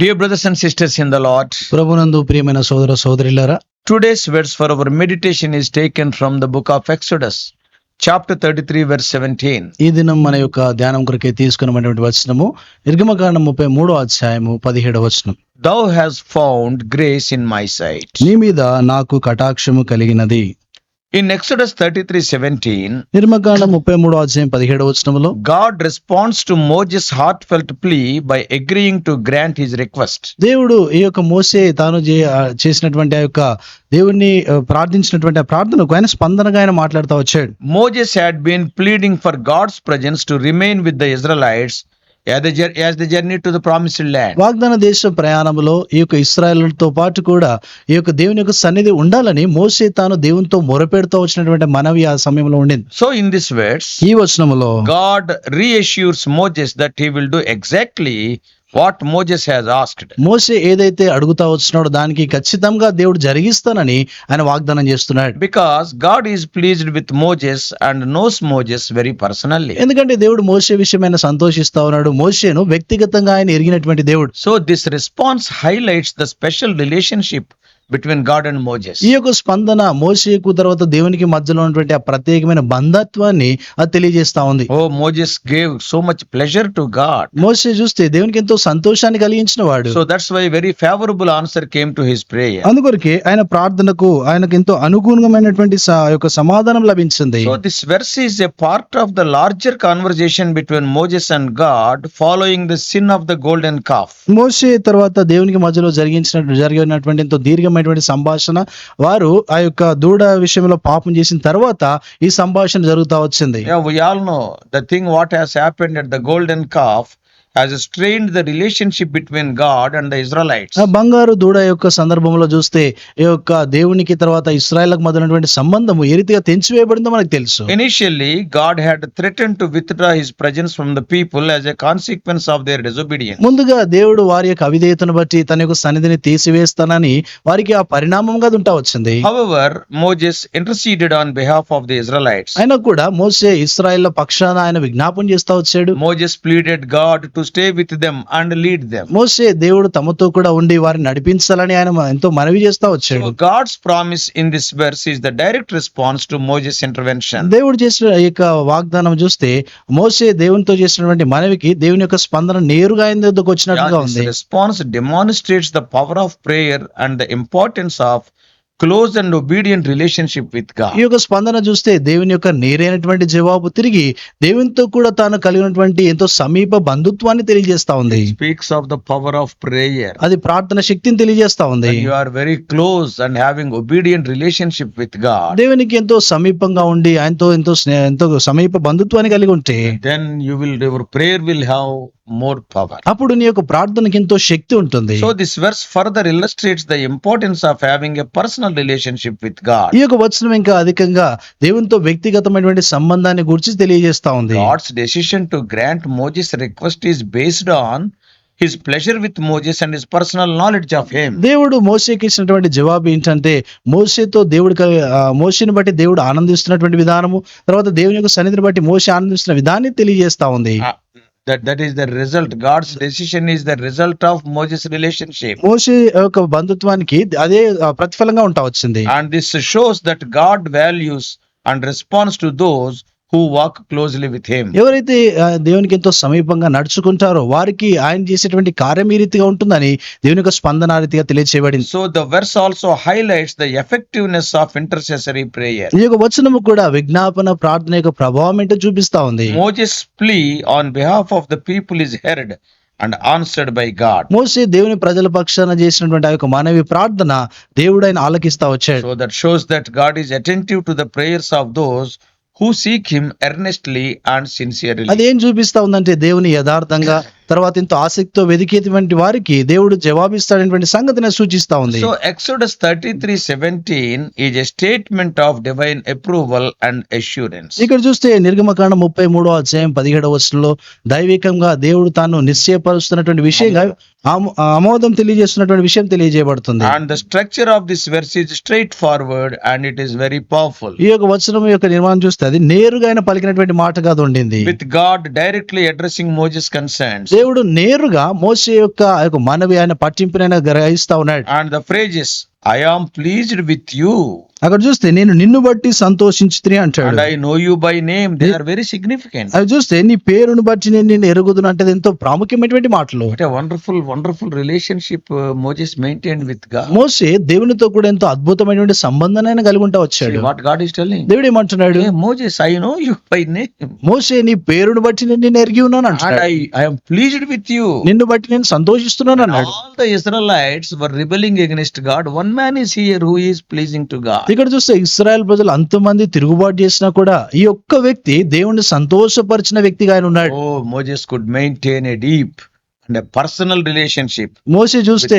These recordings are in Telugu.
Dear brothers and sisters in the Lord ప్రభునందు ప్రియమైన సోదర సోదరిలారా today's words for our meditation is taken from the book of Exodus chapter thirty three verse seventeen ఈ దినం మన యొక్క ధ్యానం కొరకే తీసుకున్నటువంటి వచనము నిర్గమకాండం ముప్పై మూడో అధ్యాయము పదిహేడు వచనం. Thou has found grace in my sight నీ మీద నాకు కటాక్షము కలిగినది. In Exodus 33, 17, నిర్మకాండం ముప్పై మూడో అధ్యాయం పదిహేడవ వచనములో God responds to Moses' heartfelt plea by agreeing to grant his request. దేవుడు ఈ యొక్క మోసే తాను చేసినటువంటి ఆ యొక్క దేవుణ్ణి ప్రార్థించినటువంటి ఆ ప్రార్థనకు ఆయన స్పందనగా ఆయన మాట్లాడుతూ వచ్చాడు Moses had been pleading for God's presence to remain with the Israelites వాగ్దాన దేశ ప్రయాణంలో ఈ యొక్క ఇస్రాయలతో పాటు కూడా ఈ యొక్క దేవుని యొక్క సన్నిధి ఉండాలని మోసే తాను దేవునితో మొరపెడుతూ వచ్చినటువంటి మనవి ఆ సమయంలో ఉండింది. సో ఇన్ దిస్ వర్డ్స్ ఈ వచనంలో God reassures Moses that he will do exactly what Moses has asked మోసే ఏదైతే అడుగుతా వచ్చినాడో దానికి ఖచ్చితంగా దేవుడు జరిగిస్తానని ఆయన వాగ్దానం చేస్తున్నాడు. Because God is pleased with Moses and knows Moses very personally ఎందుకంటే దేవుడు మోసే విషయమైన సంతోషిస్తా ఉన్నాడు. మోసేను వ్యక్తిగతంగా ఆయన ఎరిగినటువంటి దేవుడు. So this response highlights the special relationship between God and Moses ఈ యొక్క స్పందన మోసేకు తర్వాత దేవునికి మధ్యలో ఉన్నటువంటి ఆ ప్రత్యేకమైన బంధత్వాన్ని తెలియజేస్తా ఉంది. O Moses gave so much pleasure to God మోసే చూస్తే దేవునికి ఎంతో సంతోషాన్ని కలిగించిన వాడు so that's why very favourable answer came to his pray అందుకొరికే ఆయన ప్రార్థనకు ఆయనకు ఎంతో అనుగుణమైనటువంటి సమాధానం లభించింది. So this verse is a part of the larger conversation between Moses and God following the sin of the golden calf మోసే తర్వాత దేవునికి మధ్యలో జరిగినటువంటి ఎంతో దీర్ఘమైన ప్రారంభమైనటువంటి సంభాషణ. వారు ఆ యొక్క దూడ విషయంలో పాపం చేసిన తర్వాత ఈ సంభాషణ జరుగుతా వచ్చింది. The thing what has happened at the golden calf calf has strained the relationship between God and the Israelites. ఆ బంగారు దూడ యొక్క సందర్భంలో చూస్తే ఈ యొక్క దేవునికి తర్వాత ఇస్రాయల్కి మొదలైనటువంటి సంబంధము ఏ రీతిగా తెంచివేయబడిందో మనకు తెలుసు Initially, God had threatened to withdraw his presence from the people as a consequence of their disobedience. ముందుగా దేవుడు వారి యొక్క అవిధేయతను బట్టి తన యొక్క సన్నిధిని తీసివేస్తానని వారికి ఆ పరిణామంగా ఉంటా వచ్చింది However, Moses interceded on behalf of the Israelites. అయినా కూడా మోసే ఇస్రాయల్ పక్షాన ఆయన విజ్ఞాపన చేస్తా వచ్చాడు Moses pleaded God to stay with them and lead them మోసే దేవుడు తమతో కూడా ఉండి వారిని నడిపించాలని ఆయన ఎంతో మనవి చేస్తా వచ్చాడు. God's promise in this verse is the direct response to Moses intervention దేవుడు చేసిన యొక్క వాగ్దానం చూస్తే మోసే దేవునితో చేసినటువంటి మనవికి దేవుని యొక్క స్పందన నేరుగా ఆయన దగ్గరకు వచ్చినట్టుగా ఉంది. Response demonstrates the power of prayer and the importance of close and obedient relationship విత్గా ఈ యొక్క స్పందన చూస్తే దేవుని యొక్క నేరైనటువంటి జవాబు తిరిగి దేవునితో కూడా తాను కలిగినటువంటి ఎంతో సమీప బంధుత్వాన్ని తెలియజేస్తా ఉంది. Speaks of the power of prayer అది ప్రార్థన శక్తిని తెలియజేస్తా ఉంది. You are very close and having obedient relationship విత్గా దేవునికి ఎంతో సమీపంగా ఉండి ఆయనతో ఎంతో ఎంతో సమీప బంధుత్వాన్ని కలిగి ఉంటే then you will your prayer will have more power. అప్పుడు నీ యొక్క ప్రార్థనకి ఎంతో శక్తి ఉంటుంది So this verse further illustrates the importance of having a personal relationship with God. ఈ యొక్క వచనం ఇంకా అధికంగా దేవునితో వ్యక్తిగతమైనటువంటి సంబంధాన్ని గురించి తెలియజేస్తా ఉంది God's decision to grant Moses' request is based on his pleasure with Moses and his personal knowledge of him. దేవుడు మోసేకి ఇచ్చినటువంటి జవాబు ఏంటంటే మోసేతో దేవుడు మోసేని బట్టి దేవుడు ఆనందిస్తున్నటువంటి విధానము తర్వాత దేవుని యొక్క సన్నిధిని బట్టి మోసే ఆనందిస్తున్న విధాన్ని తెలియజేస్తా ఉంది that that is the result God's decision is the result of Moses relationship మోసే యొక్క బంధుత్వానికి అదే ప్రతిఫలంగా ఉంటా వచ్చింది. And this shows that God values and response to those who walk closely with him ఎవరైతే దేవునికి ఎంతో సమీపంగా నడుచుకుంటారో వారికి ఆయన చేసేటువంటి కార్యం ఈ రీతిగా ఉంటుందని దేవుని యొక్క స్పందన రీతిగా తెలియజేయబడింది so the verse also highlights the effectiveness of intercessory prayer ఈ యొక్క వచనము కూడా విజ్ఞాపన ప్రార్థన యొక్క ప్రభావం ఏంటో చూపిస్తా ఉంది. Moses plea on behalf of the people is heard and answered by God మోసే దేవుని ప్రజల పక్షాన చేసినటువంటి ఆ యొక్క మానవి ప్రార్థన దేవుడైన ఆలకిస్తా వచ్చాడు. So that shows that God is attentive to the prayers of those who seek him earnestly and sincerely అదేం చూపిస్తా ఉందంటే దేవుని యథార్థంగా తర్వాత ఎంతో ఆసక్తితో వెదికేటువంటి వారికి దేవుడు జవాబిస్తాడనేటువంటి సంగతిని సూచిస్తా ఉంది So Exodus 33 17 is a statement of divine approval and assurance. ఇక్కడ చూస్తే నిర్గమకాండ ముప్పై మూడో అధ్యాయం పదిహేడవ వచనంలో దైవికంగా దేవుడు తాను నిశ్చయపరుస్తున్నటువంటి విషయంగా ఆమో- ఆమోదం తెలియజేస్తున్నటువంటి విషయం తెలియజేయబడుతుంది And the structure of this verse is straightforward and it is very powerful. ఈ యొక్క వచనం యొక్క నిర్మాణం చూస్తే అది నేరుగా ఆయన పలికినటువంటి మాట కాదు ఉండింది With God directly addressing Moses' concerns. దేవుడు నేరుగా మోసే యొక్క యొక్క మనవి ఆయన పట్టింపునైనా గ్రహిస్తా ఉన్నాడు. And the phrase I I pleased with with అక్కడ చూస్తే నేను నిన్ను బట్టి సంతోషించుతుని అంటాడు. I know you by name they are very significant అది చూస్తే నీ పేరును బట్టి నేను నిన్ను ఎరుగుదును అంటే ఎంతో ప్రాముఖ్యమైనటువంటి మాటలు. అంటే wonderful wonderful relationship Moses maintain విత్గా మోసే దేవునితో కూడా ఎంతో అద్భుతమైనటువంటి సంబంధం సంబంధాన్ని కలిగి ఉంటా వచ్చాడు. వాట్ గాడ్ ఇస్ టెల్లింగ్ దేవుడు ఏమంటున్నాడు? Moses I know you by name మోసే నీ పేరును బట్టి నేను నిన్ను ఎరిగి ఉన్నాను అంటాడు. I I am pleased with you నిన్ను బట్టి నేను సంతోషిస్తున్నాను అన్నాడు. All the Israelites were rebelling against God one man is here who is pleasing to God ఇక్కడ చూస్తే ఇస్రాయల్ ప్రజలు అంతమంది తిరుగుబాటు చేసినా కూడా ఈ ఒక్క వ్యక్తి దేవుణ్ణి సంతోషపరిచిన వ్యక్తిగా ఆయన ఉన్నాడు. O Moses could maintain a deep అంటే పర్సనల్ రిలేషన్షిప్ మోసీ చూస్తే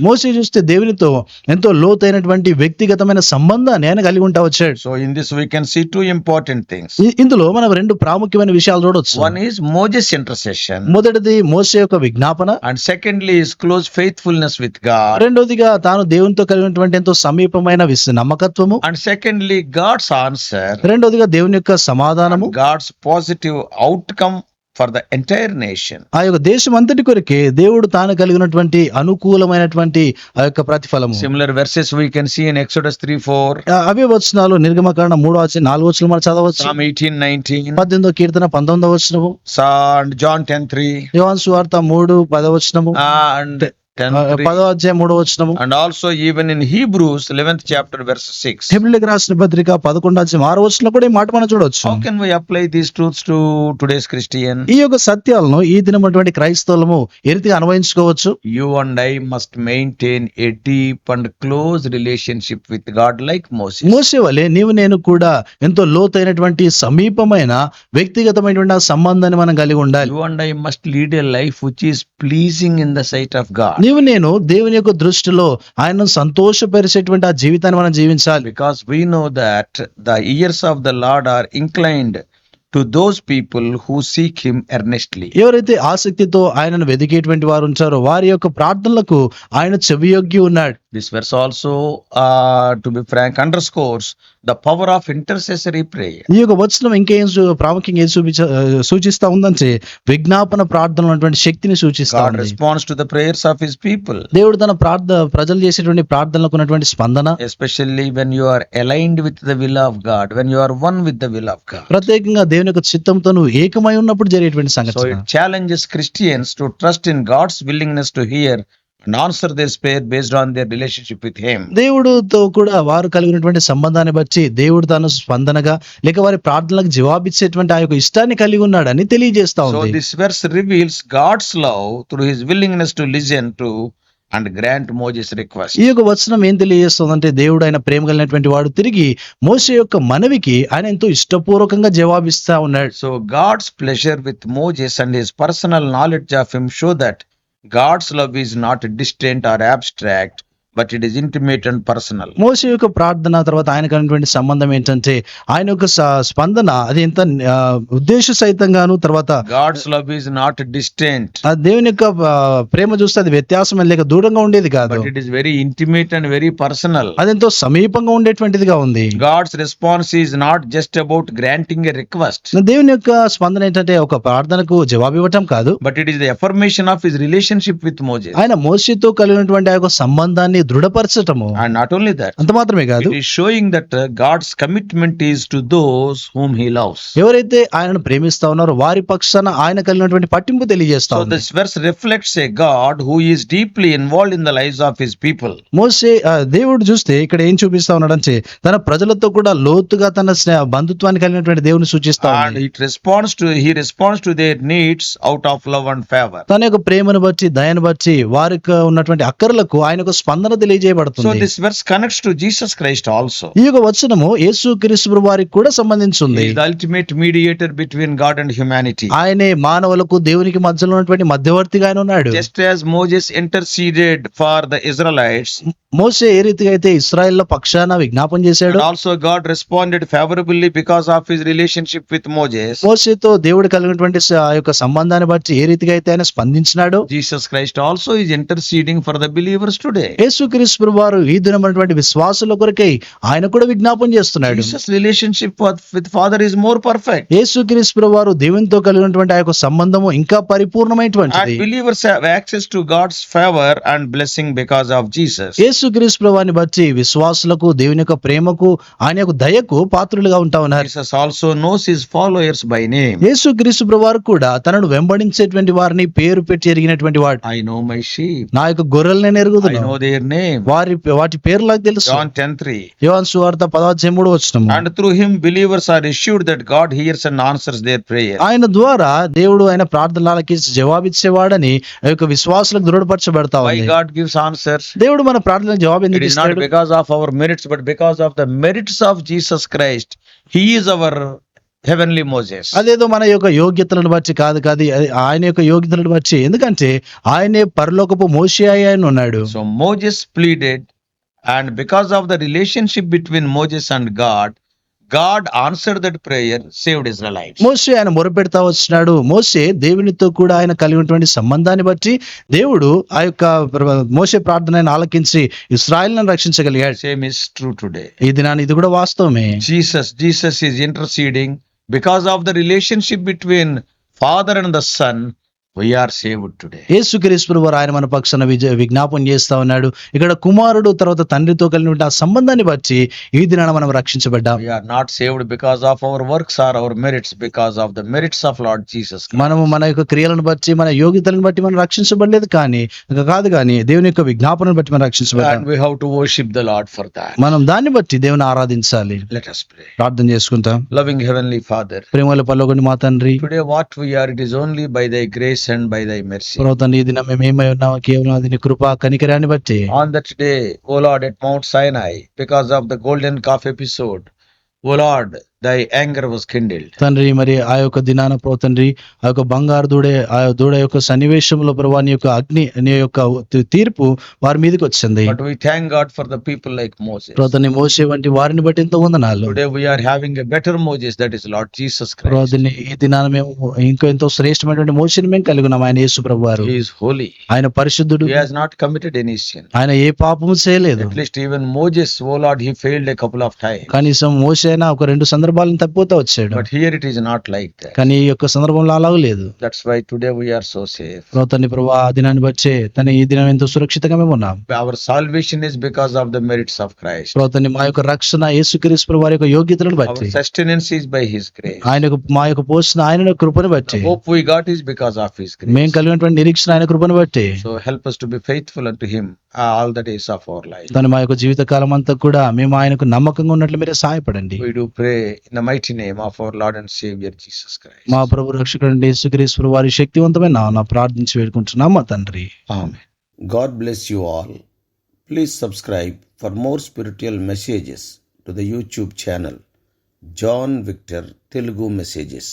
మోసీ చూస్తే దేవునితో ఎంతో లోతైనటువంటి వ్యక్తిగతమైన సంబంధాన్ని ఆయన కలిగి ఉంటా వచ్చాడు. So in this we can see two important things ఇందులో మనం రెండు ప్రాముఖ్యమైన విషయాలు చూడొచ్చు. వన్ ఈస్ మోజెస్ ఇంటర్సెషన్ మొదటిది మోసీ యొక్క విజ్ఞాపన. And secondly is close faithfulness విత్గా రెండోదిగా తాను దేవునితో కలిగినటువంటి ఎంతో సమీపమైన నమ్మకత్వము. అండ్ సెకండ్లీ గాడ్స్ ఆన్సర్ రెండోదిగా దేవుని యొక్క సమాధానము. God's positive outcome for the entire nation. ఆ యొక్క దేశం అంతటి కొరకే దేవుడు తాను కలిగినటువంటి అనుకూలమైనటువంటి ఆ యొక్క Similar verses we can see in Exodus 3 4, ఆ, అవే వచనాలు నిర్గమకాండ మూడో వచ్చి నాలుగు వచ్చిన మనం చదవచ్చు. 18 19, పద్దెనిమిదో కీర్తన పంతొమ్మిదో వచనము. And John 10 3, యోహాను సువార్త మూడు పదవచనము and 10 3. పదో అధ్యాయం మూడో వచనము. And also even in Hebrews eleventh chapter verse six హెబ్రిలికి రాసిన పత్రిక పదకొండు అధ్యాయం ఆరో కూడా మాట మనం చూడవచ్చు can we apply these truths to today's Christian ఈ యొక్క సత్యాలను ఈ దినమటువంటి క్రైస్తవులము ఎరితి అనుభవించుకోవచ్చు? You and I must maintain a deep and close relationship with God like మోసే మోసే నీవు నేను కూడా ఎంతో లోతైనటువంటి సమీపమైన వ్యక్తిగతమైనటువంటి ఆ సంబంధాన్ని మనం కలిగి ఉండాలి. You and I must lead life which is pleasing in the sight of God నీవు నేను దేవుని యొక్క దృష్టిలో ఆయనను సంతోషపరిచేటువంటి ఆ జీవితాన్ని మనం జీవించాలి Because we know that the ears of the Lord are inclined to those people who seek Him earnestly. ఎవరైతే ఆసక్తితో ఆయనను వెదికేటువంటి వారు ఉంటారో వారి యొక్క ప్రార్థనలకు ఆయన చెవియొగ్గి ఉన్నాడు this verse also to be frank underscores the power of intercessory prayer ఈ యొక్క వచనం ఇంకేం ప్రాముఖ్యం ఏం చూపి సూచిస్తా ఉందని విజ్ఞాపన ప్రార్థన శక్తిని సూచిస్తా response to the prayers of his people దేవుడు తన ప్రార్థన ప్రజలు చేసేటువంటి ప్రార్థనలకు ఉన్నటువంటి స్పందన. Especially when you are aligned with the will of God when you are one with the will of God ప్రత్యేకంగా దేవుని యొక్క చిత్తంతో నువ్వు ఏకమై ఉన్నప్పుడు జరిగేటువంటి సంగతి challenges Christians to trust in God's willingness to hear answer this prayer based on their relationship with him దేవుడుతో కూడా వారు కలిగినటువంటి సంబంధాన్ని బట్టి దేవుడు తన స్పందనగా లేక వారి ప్రార్థనలకు జవాబిచ్చేటువంటి ఆ యొక్క ఇష్టాన్ని కలిగి ఉన్నాడని తెలియజేస్తా ఉంది. This verse reveals God's love through willingness to and grant Moses request ఈ యొక్క వచనం ఏం తెలియజేస్తుందంటే దేవుడు ఆయన ప్రేమ కలిగినటువంటి వాడు తిరిగి మోస యొక్క మనవికి ఆయన ఎంతో ఇష్టపూర్వకంగా జవాబిస్తా ఉన్నాడు. So God's pleasure with Moses and his personal knowledge of him show that God's love is not distant or abstract, but it is intimate and personal మోసే యొక్క ప్రార్థన తర్వాత ఆయన కనిపించిన సంబంధం ఏంటంటే ఆయన యొక్క స్పందన అది ఎంత ఉద్దేశ సహితంగాను తర్వాత God's love is not distant దేవుని యొక్క ప్రేమ చూస్తే అది వ్యత్యాసం లేక దూరంగా ఉండేది కాదు. It is very intimate and very personal అది ఎంతో సమీపంగా ఉండేటువంటిదిగా ఉంది. God's response is not just about granting request దేవుని యొక్క స్పందన ఏంటంటే ఒక ప్రార్థనకు జవాబు ఇవ్వటం కాదు. But it is the affirmation of his relationship with Moses ఆయన మోసీతో కలిగినటువంటి ఆ యొక్క సంబంధాన్ని దృఢపరచటము. అండ్ నాట్ ఓన్లీ దట్ అంత మాత్రమే కాదు showing that God's commitment is to those whom he loves ఎవరైతే ఆయన ప్రేమిస్తా ఉన్నారో వారి పక్షాన ఆయన కలిగినటువంటి పట్టింపు తెలియజేస్తా ఉంది. This verse reflects a God who is deeply involved in the lives of his people మోసే దేవుడు చూస్తే ఇక్కడ ఏం చూపిస్తా ఉన్నాడంటే తన ప్రజలతో కూడా లోతుగా తన బంధుత్వాన్ని కలిగినటువంటి దేవుని సూచిస్తా and it response to he response to their needs out of love and favour తన యొక్క ప్రేమను బట్టి దయను బట్టి వారికి ఉన్నటువంటి అక్కర్లకు ఆయనకు స్పందన కూడా తెలియజేయబడుతుంది. కనెక్ట్స్ టు జీసస్ యేసు క్రీస్తు వారికి కూడా సంబంధించింది. Ultimate mediator between God and humanity ఆయనే మానవులకు దేవునికి మధ్యలో ఉన్నటువంటి మధ్యవర్తిగా ఉన్నాడు. Just as Moses interceded for the Israels మోసే ఏ రీతిగా అయితే ఇస్రాయల్లో పక్షాన విజ్ఞాపం చేశాడు also God responded favourably because of his relationship with Moses మోసే దేవుడు కలిగినటువంటి ఆ యొక్క సంబంధాన్ని బట్టి ఏ రీతిగా అయితే ఆయన స్పందించినాడు Jesus Christ also is interceding for the believers today యేసు యేసుక్రీస్తు వారు ఈ దినమైనటువంటి విశ్వాసుల కొరకై ఆయన కూడా విజ్ఞాపన చేస్తున్నాడు with, with Father is more perfect. యేసుక్రీస్తు వారు దేవునితో కలిగినటువంటి ఆ యొక్క సంబంధము ఇంకా పరిపూర్ణమైనటువంటిది believers have access to God's favor and blessing because of Jesus. యేసుక్రీస్తు వారిని బట్టి విశ్వాసులకు దేవుని యొక్క ప్రేమకు ఆయన యొక్క దయకు పాత్రులుగా ఉంటా ఉన్నారు Jesus also knows his followers by name. యేసుక్రీస్తు వారు కూడా తనను వెంబడించేటువంటి వారిని పేరు పెట్టి ఎరిగినటువంటి వాడు I know my sheep. నా యొక్క గొర్రెలు నేను I ఎరుగుతున్నాను know their నేమ్ వారి వాటి పేర్లకు తెలుసు. జాన్ 10 3 యోహాన్ సువార్త and through him believers are assured that God hears and answers their prayer ఆయన ద్వారా దేవుడు ఆయన ప్రార్థనలకి జవాబిచ్చేవాడని ఆ యొక్క విశ్వాసులకు దృఢపరచబడతా ఉంది. వై గివ్స్ ఆన్సర్స్ దేవుడు మన ప్రార్థనలకు జవాబు of our merits but because of the merits of Jesus Christ he our heavenly Moses. అదేదో మన యొక్క యోగ్యతలను బట్టి కాదు కాదు ఆయన యొక్క యోగ్యతలను బట్టి ఎందుకంటే ఆయనే పరలోకపు మోషి ఆయన ఉన్నాడు So Moses pleaded, and because of the relationship between Moses and God, God answered that prayer, saved Israelites. మోసే ఆయన మొరపెడతా వచ్చినాడు మోసే దేవునితో కూడా ఆయన కలిగి ఉన్నటువంటి సంబంధాన్ని బట్టి దేవుడు ఆ యొక్క మోసే ప్రార్థన ఆయన ఆలకించి ఇస్రాయల్ని రక్షించగలిగాడు Same is true today. ఈ దినాన్ని ఇది కూడా వాస్తవమే Jesus, Jesus is interceding because of the relationship between Father and the Son. ఆయన మన పక్షాన విజ్ఞాపం చేస్తా ఉన్నాడు. ఇక్కడ కుమారుడు తర్వాత తండ్రితో కలిగి ఉంటే ఆ సంబంధాన్ని బట్టి ఈ దినాన మనం రక్షించబడ్డాం. Not saved because of our works or our merits because of the merits of Lord Jesus మనం మన యొక్క క్రియలను బట్టి మన యోగ్యతలను బట్టి మనం రక్షించబడలేదు కానీ కాదు కానీ దేవుని యొక్క విజ్ఞాపనను బట్టి మనం రక్షించబడ్డాం. We have to worship the Lord for that మనం దాన్ని బట్టి దేవుని ఆరాధించాలి. లెట్ us ప్రార్థన చేసుకుంటాం. లవింగ్ హెవెన్లీ ఫాదర్ ప్రేమల పల్లగొండి మా తండ్రి today what we are it is only by the grace and by thy mercy. పర్వతాన్ని ఈ దినం మేము ఏమై ఉన్నామో కేవలం అది నీ కృప కనికరాన్ని బట్టి On that day, O Lord, at Mount Sinai, because of the golden calf episode, O Lord, thy anger was kindled తండ్రి మరి ఆ యొక్క దినాన ప్రో తండ్రి ఆ యొక్క బంగారు దూడే ఆ దూడ యొక్క సన్నివేశంలో ప్రభా నీ యొక్క అగ్ని నీ యొక్క తీర్పు వారి మీదకి వచ్చింది. But we God for the people like Moses ప్రోతని మోసే వంటి వారిని బట్టి ఎంతో ఉంది నాలు today we having better Moses that is Lord Jesus Christ ఈ దినాన మేము ఇంకా ఎంతో శ్రేష్టమైనటువంటి మోసెని మేము కలిగి ఉన్నాం ఆయన యేసు ప్రభు వారు. హోలీ ఆయన పరిశుద్ధుడు. హి నాట్ కమిటెడ్ ఎనీ ఆయన ఏ పాపము చేయలేదు. At least even Moses O Lord he failed a couple of time కనీసం మోసేనా ఒక రెండు సందర్భాలు సందర్భాలను తప్పిపోతే వచ్చాడు. But here it is not like కానీ ఈ యొక్క సందర్భంలో అలాగ లేదు. That's why today we are so safe ప్రభా ఆ దినాన్ని వచ్చే తన ఈ దినం ఎంతో సురక్షితంగా ఉన్నాం. Our salvation is because of the merits of Christ మా యొక్క రక్షణ యేసు క్రీస్తు వారి యొక్క యోగ్యతలను బట్టి. బై హిస్ గ్రేస్ ఆయన మా యొక్క పోషణ ఆయన కృపను బట్టి. Hope we got is of his grace మేము కలిగినటువంటి నిరీక్షణ ఆయన కృపను బట్టి. So help us to be all the of our life తన మా యొక్క జీవిత కాలం అంతా కూడా మేము ఆయనకు నమ్మకంగా ఉన్నట్లు మీరే సహాయపడండి. The mighty name of our Lord and Savior Jesus Christ. మా ప్రభు రక్షకుడు యేసుక్రీస్తు వారి శక్తివంతమైన నామమున ప్రార్థించి వేడుకుంటున్నాం మా తండ్రి Amen. God bless you all. Please subscribe for more spiritual messages to the YouTube channel John Victor Telugu Messages.